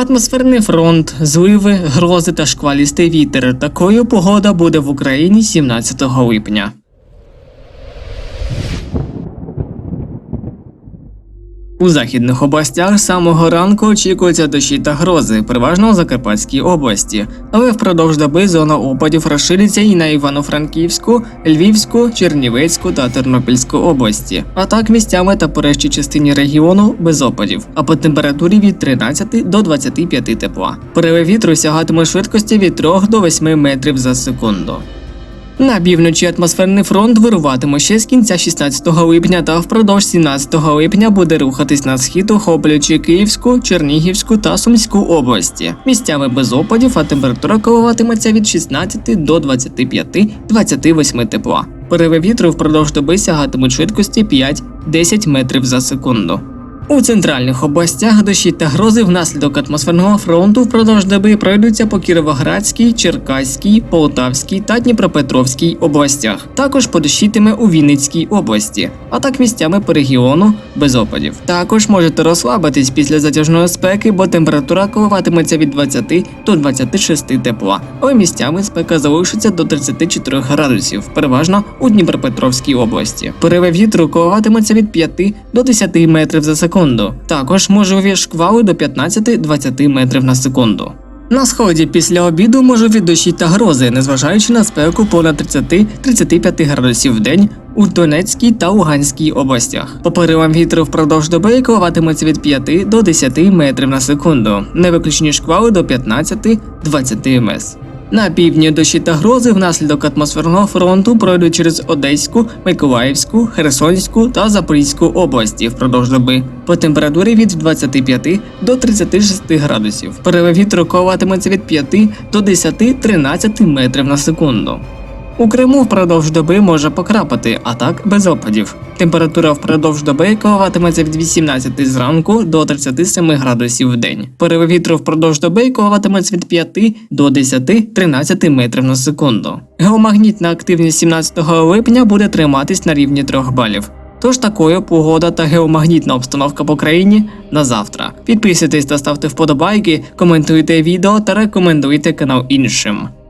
Атмосферний фронт, зливи, грози та шквалістий вітер. Такою погода буде в Україні 17 липня. У західних областях з самого ранку очікуються дощі та грози, переважно у Закарпатській області. Але впродовж доби зона опадів розшириться і на Івано-Франківську, Львівську, Чернівецьку та Тернопільську області. А так місцями та по частині регіону без опадів, а по температурі від 13 до 25 тепла. Пориви вітру сягатиме швидкості від 3 до 8 метрів за секунду. На півночі атмосферний фронт вируватиме ще з кінця 16 липня та впродовж 17 липня буде рухатись на схід, охоплюючи Київську, Чернігівську та Сумську області. Місцями без опадів, а температура коливатиметься від 16 до 25-28 тепла. Пориви вітру впродовж доби сягатимуть швидкості 5-10 метрів за секунду. У центральних областях дощі та грози внаслідок атмосферного фронту впродовж доби пройдуться по Кіровоградській, Черкаській, Полтавській та Дніпропетровській областях. Також подощитиме у Вінницькій області, а так місцями по регіону без опадів. Також можете розслабитись після затяжної спеки, бо температура коливатиметься від 20 до 26 тепла, але місцями спека залишиться до 34 градусів, переважно у Дніпропетровській області. Пориви вітру коливатиметься від 5 до 10 метрів за секунду. Також можливі шквали до 15-20 метрів на секунду. На сході після обіду можливі дощі та грози, незважаючи на спеку понад 30-35 градусів в день у Донецькій та Луганській областях. По поривам вітру впродовж доби коливатиметься від 5 до 10 метрів на секунду, не виключені шквали до 15-20 мс. На півдні дощі та грози внаслідок атмосферного фронту пройдуть через Одеську, Миколаївську, Херсонську та Запорізьку області впродовж доби по температурі від 25 до 36 градусів. Перевітру коватиметься від 5 до 10-13 метрів на секунду. У Криму впродовж доби може покрапати, а так без опадів. Температура впродовж доби коливатиметься від 18 зранку до 37 градусів в день. Пориви вітру впродовж доби коливатиметься від 5 до 10-13 метрів на секунду. Геомагнітна активність 17 липня буде триматись на рівні 3 балів. Тож такою погода та геомагнітна обстановка по країні на завтра. Підписуйтесь та ставте вподобайки, коментуйте відео та рекомендуйте канал іншим.